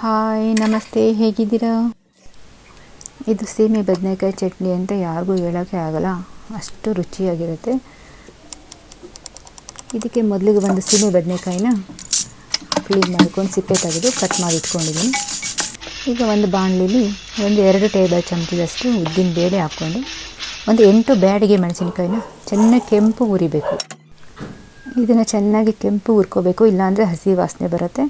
Hi ನಮಸ್ತೆ, ಹೇಗಿದ್ದೀರಾ? ಇದು ಸೀಮೆ ಬದನೆಕಾಯಿ ಚಟ್ನಿ ಅಂತ ಯಾರಿಗೂ ಹೇಳೋಕ್ಕೆ ಆಗಲ್ಲ. ಅಷ್ಟು ರುಚಿಯಾಗಿರುತ್ತೆ. ಇದಕ್ಕೆ ಮೊದಲಿಗೆ ಒಂದು ಸೀಮೆ ಬದನೆಕಾಯಿನ ಕ್ಲೀನ್ ಮಾಡ್ಕೊಂಡು ಸಿಪ್ಪೆ ತೆಗೆದು ಕಟ್ ಮಾಡಿ ಇಟ್ಕೊಂಡಿದ್ದೀನಿ. ಈಗ ಒಂದು ಬಾಣಲಿಲಿ ಒಂದು ಎರಡು ಟೇಬಲ್ ಚಮಚದಷ್ಟು ಉದ್ದಿನ ಬೇಳೆ ಹಾಕ್ಕೊಂಡು ಒಂದು ಎಂಟು ಬ್ಯಾಡಿಗೆ ಮೆಣಸಿನಕಾಯಿನ ಚೆನ್ನಾಗಿ ಕೆಂಪು ಉರಿಬೇಕು. ಇದನ್ನು ಚೆನ್ನಾಗಿ ಕೆಂಪು ಹುರ್ಕೋಬೇಕು ಇಲ್ಲಾಂದರೆ ಹಸಿ ವಾಸನೆ ಬರುತ್ತೆ.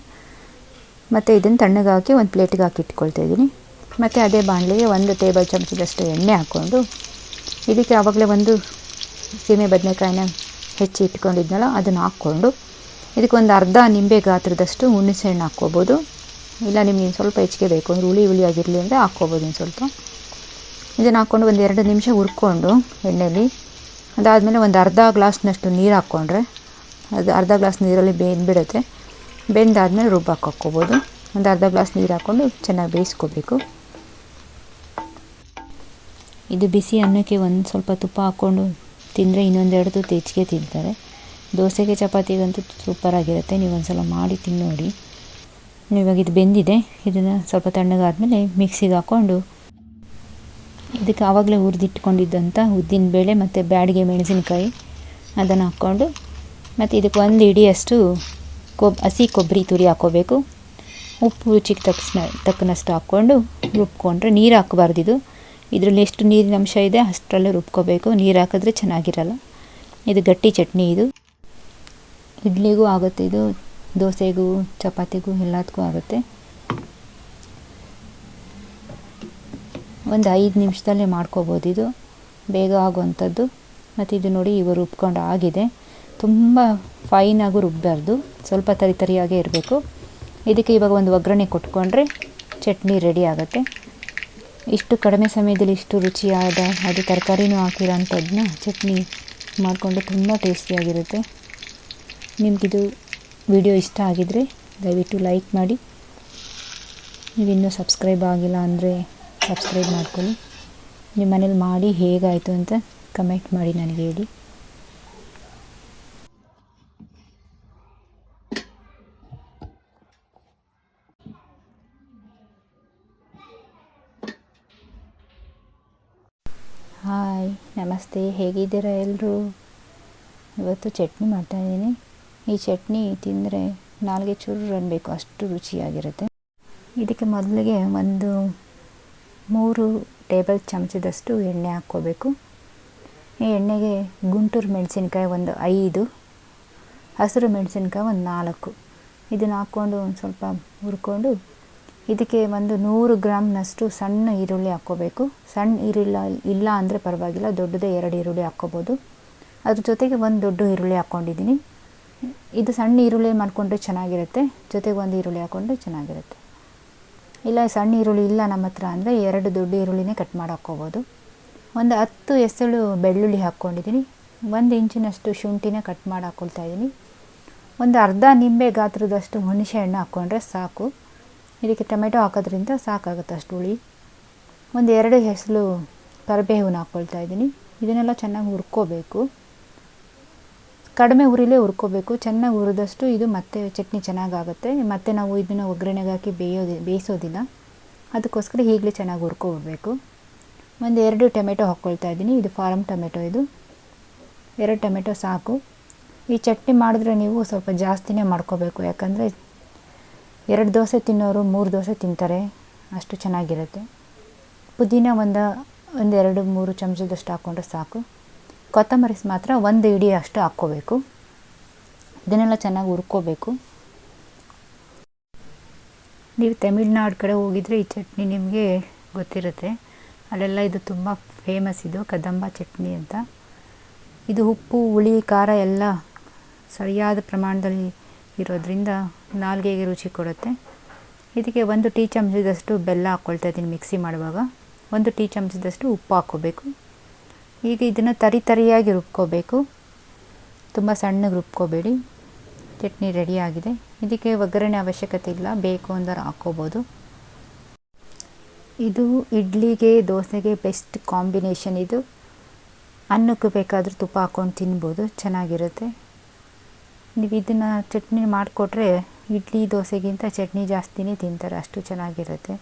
ಮತ್ತು ಇದನ್ನು ತಣ್ಣಗೆ ಹಾಕಿ ಒಂದು ಪ್ಲೇಟಿಗೆ ಹಾಕಿ ಇಟ್ಕೊಳ್ತಾ ಇದ್ದೀನಿ. ಮತ್ತು ಅದೇ ಬಾಣಲಿಗೆ ಒಂದು ಟೇಬಲ್ ಚಮಚದಷ್ಟು ಎಣ್ಣೆ ಹಾಕ್ಕೊಂಡು, ಇದಕ್ಕೆ ಆವಾಗಲೇ ಒಂದು ಸೀಮೆ ಬದನೆಕಾಯಿನ ಹೆಚ್ಚಿ ಇಟ್ಕೊಂಡಿದ್ನಲ್ಲ, ಅದನ್ನು ಹಾಕ್ಕೊಂಡು, ಇದಕ್ಕೆ ಒಂದು ಅರ್ಧ ನಿಂಬೆ ಗಾತ್ರದಷ್ಟು ಹುಣಸೆಹಣ್ಣು ಹಾಕ್ಕೋಬೋದು. ಇಲ್ಲ, ನಿಮಗೆ ಸ್ವಲ್ಪ ಹೆಚ್ಚಿಗೆ ಬೇಕು ಅಂದರೆ ಹುಳಿ ಆಗಿರಲಿ ಅಂದರೆ ಹಾಕ್ಕೋಬೋದು ಇನ್ನು ಸ್ವಲ್ಪ. ಇದನ್ನು ಹಾಕ್ಕೊಂಡು ಒಂದು ಎರಡು ನಿಮಿಷ ಹುರ್ಕೊಂಡು ಎಣ್ಣೆಯಲ್ಲಿ ಅದಾದಮೇಲೆ ಒಂದು ಅರ್ಧ ಗ್ಲಾಸ್ನಷ್ಟು ನೀರು ಹಾಕ್ಕೊಂಡ್ರೆ, ಅದು ಅರ್ಧ ಗ್ಲಾಸ್ ನೀರಲ್ಲಿ ಬೆಂದ್ಬಿಡುತ್ತೆ ಬೆಂದಾದಮೇಲೆ ರುಬ್ಬಕ್ಕೆ ಹಾಕ್ಕೋಬೋದು. ಒಂದು ಅರ್ಧ ಗ್ಲಾಸ್ ನೀರು ಹಾಕ್ಕೊಂಡು ಚೆನ್ನಾಗಿ ಬೇಯಿಸ್ಕೋಬೇಕು. ಇದು ಬಿಸಿ ಅನ್ನಕ್ಕೆ ಒಂದು ಸ್ವಲ್ಪ ತುಪ್ಪ ಹಾಕ್ಕೊಂಡು ತಿಂದರೆ ಇನ್ನೊಂದೆರಡು ತುತ್ತು ಹೆಚ್ಚಿಗೆ ತಿಂತಾರೆ. ದೋಸೆಗೆ ಚಪಾತಿಗಂತೂ ಸೂಪರಾಗಿರುತ್ತೆ ನೀವು ಒಂದು ಸಲ ಮಾಡಿ ತಿನ್ನೋಡಿ ನೋಡಿ. ಇವಾಗ ಇದು ಬೆಂದಿದೆ. ಇದನ್ನು ಸ್ವಲ್ಪ ತಣ್ಣಗಾದಮೇಲೆ ಮಿಕ್ಸಿಗೆ ಹಾಕ್ಕೊಂಡು ಇದಕ್ಕೆ ಆವಾಗಲೇ ಹುರಿದಿಟ್ಕೊಂಡಿದ್ದಂಥ ಉದ್ದಿನ ಬೇಳೆ ಮತ್ತು ಬ್ಯಾಡಿಗೆ ಮೆಣಸಿನಕಾಯಿ ಅದನ್ನು ಹಾಕ್ಕೊಂಡು ಮತ್ತು ಇದಕ್ಕೆ ಒಂದು ಇಡಿಯಷ್ಟು ಕೊಬ್, ಹಸಿ ಕೊಬ್ಬರಿ ತುರಿ ಹಾಕೋಬೇಕು. ಉಪ್ಪು ರುಚಿಗೆ ತಕ್ಷಣ ತಕ್ಕನಷ್ಟು ಹಾಕ್ಕೊಂಡು ರುಬ್ಕೊಂಡ್ರೆ ನೀರು ಹಾಕಬಾರ್ದು ಇದು. ಇದರಲ್ಲಿ ಎಷ್ಟು ನೀರಿನ ಅಂಶ ಇದೆ ಅಷ್ಟರಲ್ಲೇ ರುಬ್ಕೋಬೇಕು. ನೀರು ಹಾಕಿದ್ರೆ ಚೆನ್ನಾಗಿರಲ್ಲ. ಇದು ಗಟ್ಟಿ ಚಟ್ನಿ ಇದು. ಇಡ್ಲಿಗೂ ಆಗುತ್ತೆ ಇದು. ದೋಸೆಗೂ, ಚಪಾತಿಗೂ ಎಲ್ಲದಕ್ಕೂ ಆಗುತ್ತೆ. ಒಂದು ಐದು ನಿಮಿಷದಲ್ಲೇ ಮಾಡ್ಕೋಬೋದು ಇದು. ಬೇಗ ಆಗುವಂಥದ್ದು. ಮತ್ತು ಇದು ನೋಡಿ ಇವರು ರುಬ್ಕೊಂಡು ಆಗಿದೆ. ತುಂಬ ಫೈನಾಗೂ ರುಬ್ಬಾರ್ದು. ಸ್ವಲ್ಪ ತರಿ ತರಿಯಾಗೇ ಇರಬೇಕು. ಇದಕ್ಕೆ ಇವಾಗ ಒಂದು ಒಗ್ಗರಣೆ ಕೊಟ್ಕೊಂಡ್ರೆ ಚಟ್ನಿ ರೆಡಿ ಆಗುತ್ತೆ. ಇಷ್ಟು ಕಡಿಮೆ ಸಮಯದಲ್ಲಿ ಇಷ್ಟು ರುಚಿಯಾದ ಅದು ತರಕಾರಿನೂ ಹಾಕಿರೋಂಥದ್ದನ್ನ ಚಟ್ನಿ ಮಾಡಿಕೊಂಡು ತುಂಬ ಟೇಸ್ಟಿಯಾಗಿರುತ್ತೆ ನಿಮಗಿದು ವಿಡಿಯೋ ಇಷ್ಟ ಆಗಿದರೆ ದಯವಿಟ್ಟು ಲೈಕ್ ಮಾಡಿ. ನೀವಿನ್ನೂ ಸಬ್ಸ್ಕ್ರೈಬ್ ಆಗಿಲ್ಲ ಅಂದರೆ ಸಬ್ಸ್ಕ್ರೈಬ್ ಮಾಡ್ಕೊಳ್ಳಿ. ನಿಮ್ಮ ಮನೇಲಿ ಮಾಡಿ ಹೇಗಾಯಿತು ಅಂತ ಕಮೆಂಟ್ ಮಾಡಿ ನನಗೆ ಹೇಳಿ. ಹಾಯ್, ನಮಸ್ತೆ, ಹೇಗಿದ್ದೀರಾ ಎಲ್ಲರೂ ಇವತ್ತು ಚಟ್ನಿ ಮಾಡ್ತಾಯಿದ್ದೀನಿ ಈ ಚಟ್ನಿ ತಿಂದರೆ ನಾಲ್ಗೆ ಚೂರು ಅನ್ಬೇಕು ಅಷ್ಟು ರುಚಿಯಾಗಿರುತ್ತೆ. ಇದಕ್ಕೆ ಮೊದಲಿಗೆ ಒಂದು ಮೂರು ಟೇಬಲ್ ಚಮಚದಷ್ಟು ಎಣ್ಣೆ ಹಾಕ್ಕೋಬೇಕು. ಈ ಎಣ್ಣೆಗೆ ಗುಂಟೂರು ಮೆಣಸಿನ್ಕಾಯಿ ಒಂದು ಐದು, ಹಸಿರು ಮೆಣಸಿನ್ಕಾಯಿ ಒಂದು ನಾಲ್ಕು. ಇದನ್ನು ಹಾಕ್ಕೊಂಡು ಒಂದು ಸ್ವಲ್ಪ ಹುರ್ಕೊಂಡು ಇದಕ್ಕೆ ಒಂದು ನೂರು ಗ್ರಾಮ್ನಷ್ಟು ಸಣ್ಣ ಈರುಳ್ಳಿ ಹಾಕ್ಕೋಬೇಕು. ಸಣ್ಣ ಈರುಳ್ಳಿ ಇಲ್ಲ ಅಂದರೆ ಪರವಾಗಿಲ್ಲ, ದೊಡ್ಡದೇ ಎರಡು ಈರುಳ್ಳಿ ಹಾಕ್ಕೋಬೋದು. ಅದ್ರ ಜೊತೆಗೆ ಒಂದು ದೊಡ್ಡ ಈರುಳ್ಳಿ ಹಾಕ್ಕೊಂಡಿದ್ದೀನಿ. ಇದು ಸಣ್ಣ ಈರುಳ್ಳಿ ಮಾಡಿಕೊಂಡ್ರೆ ಚೆನ್ನಾಗಿರುತ್ತೆ, ಜೊತೆಗೆ ಒಂದು ಈರುಳ್ಳಿ ಹಾಕ್ಕೊಂಡ್ರೆ ಚೆನ್ನಾಗಿರುತ್ತೆ. ಇಲ್ಲ, ಸಣ್ಣ ಈರುಳ್ಳಿ ಇಲ್ಲ ನಮ್ಮ ಹತ್ರ ಅಂದರೆ ಎರಡು ದೊಡ್ಡ ಈರುಳ್ಳಿನೇ ಕಟ್ ಮಾಡಿ ಹಾಕ್ಕೋಬೋದು ಒಂದು ಹತ್ತು ಎಸಳು ಬೆಳ್ಳುಳ್ಳಿ ಹಾಕ್ಕೊಂಡಿದ್ದೀನಿ. ಒಂದು ಇಂಚಿನಷ್ಟು ಶುಂಠಿನ ಕಟ್ ಮಾಡಿ ಹಾಕ್ಕೊಳ್ತಾ ಇದ್ದೀನಿ. ಒಂದು ಅರ್ಧ ನಿಂಬೆ ಗಾತ್ರದಷ್ಟು ಹುಣಸೆ ಹಣ್ಣು ಹಾಕ್ಕೊಂಡ್ರೆ ಸಾಕು. ಇದಕ್ಕೆ ಟೊಮೆಟೊ ಹಾಕೋದ್ರಿಂದ ಸಾಕಾಗುತ್ತೆ ಅಷ್ಟು ಹುಳಿ. ಒಂದು ಎರಡು ಹೆಸರು ಕರಿಬೇವನ್ನ ಹಾಕ್ಕೊಳ್ತಾ ಇದ್ದೀನಿ. ಇದನ್ನೆಲ್ಲ ಚೆನ್ನಾಗಿ ಹುರ್ಕೋಬೇಕು. ಕಡಿಮೆ ಹುರಿಲೇ ಹುರ್ಕೋಬೇಕು. ಚೆನ್ನಾಗಿ ಹುರಿದಷ್ಟು ಇದು ಮತ್ತೆ ಚಟ್ನಿ ಚೆನ್ನಾಗಾಗುತ್ತೆ. ಮತ್ತು ನಾವು ಇದನ್ನು ಒಗ್ಗರಣೆಗೆ ಹಾಕಿ ಬೇಯೋದಿ, ಬೇಯಿಸೋದಿಲ್ಲ. ಅದಕ್ಕೋಸ್ಕರ ಈಗಲೇ ಚೆನ್ನಾಗಿ ಹುರ್ಕೋಬೇಕು ಒಂದು ಎರಡು ಟೊಮೆಟೊ ಹಾಕ್ಕೊಳ್ತಾ ಇದ್ದೀನಿ. ಇದು ಫಾರಮ್ ಟೊಮೆಟೊ ಇದು. ಎರಡು ಟೊಮೆಟೊ ಸಾಕು. ಈ ಚಟ್ನಿ ಮಾಡಿದ್ರೆ ನೀವು ಸ್ವಲ್ಪ ಜಾಸ್ತಿನೇ ಮಾಡ್ಕೋಬೇಕು. ಯಾಕಂದರೆ ಎರಡು ದೋಸೆ ತಿನ್ನೋರು ಮೂರು ದೋಸೆ ತಿಂತಾರೆ, ಅಷ್ಟು ಚೆನ್ನಾಗಿರುತ್ತೆ. ಪುದೀನ ಒಂದು ಒಂದೆರಡು ಮೂರು ಚಮಚದಷ್ಟು ಹಾಕ್ಕೊಂಡ್ರೆ ಸಾಕು. ಕೊತ್ತಂಬರಿ ಮಾತ್ರ ಒಂದು ಇಡಿ ಅಷ್ಟು ಹಾಕ್ಕೋಬೇಕು. ಇದನ್ನೆಲ್ಲ ಚೆನ್ನಾಗಿ ಹುರ್ಕೋಬೇಕು. ನೀವು ತಮಿಳ್ನಾಡು ಕಡೆ ಹೋಗಿದರೆ ಈ ಚಟ್ನಿ ನಿಮಗೆ ಗೊತ್ತಿರುತ್ತೆ. ಅಲ್ಲೆಲ್ಲ ಇದು ತುಂಬ ಫೇಮಸ್ ಇದು, ಕದಂಬ ಚಟ್ನಿ ಅಂತ. ಇದು ಉಪ್ಪು, ಹುಳಿ, ಖಾರ ಎಲ್ಲ ಸರಿಯಾದ ಪ್ರಮಾಣದಲ್ಲಿ ಇರೋದ್ರಿಂದ ನಾಲ್ಗೆಗೆ ರುಚಿ ಕೊಡುತ್ತೆ. ಇದಕ್ಕೆ ಒಂದು ಟೀ ಚಮಚದಷ್ಟು ಬೆಲ್ಲ ಹಾಕ್ಕೊಳ್ತಾ ಇದ್ದೀನಿ ಮಿಕ್ಸಿ ಮಾಡುವಾಗ. ಒಂದು ಟೀ ಚಮಚದಷ್ಟು ಉಪ್ಪು ಹಾಕ್ಕೋಬೇಕು. ಈಗ ಇದನ್ನು ತರಿ ತರಿಯಾಗಿ ರುಬ್ಕೋಬೇಕು. ತುಂಬ ಸಣ್ಣಗೆ ರುಬ್ಕೋಬೇಡಿ. ಚಟ್ನಿ ರೆಡಿಯಾಗಿದೆ ಇದಕ್ಕೆ ಒಗ್ಗರಣೆ ಅವಶ್ಯಕತೆ ಇಲ್ಲ. ಬೇಕು ಅಂದರೆ ಹಾಕ್ಕೋಬೋದು. ಇದು ಇಡ್ಲಿಗೆ, ದೋಸೆಗೆ ಬೆಸ್ಟ್ ಕಾಂಬಿನೇಷನ್ ಇದು. ಅನ್ನಕ್ಕೆ ಬೇಕಾದರೂ ತುಪ್ಪ ಹಾಕ್ಕೊಂಡು ತಿನ್ಬೋದು. ಚೆನ್ನಾಗಿರುತ್ತೆ. ನೀವು ಇದನ್ನು ಚಟ್ನಿ ಮಾಡಿಕೊಟ್ರೆ ಇಡ್ಲಿ ದೋಸೆಗಿಂತ ಚಟ್ನಿ ಜಾಸ್ತಿನೇ ತಿಂತಾರೆ ಅಷ್ಟು ಚೆನ್ನಾಗಿರುತ್ತೆ.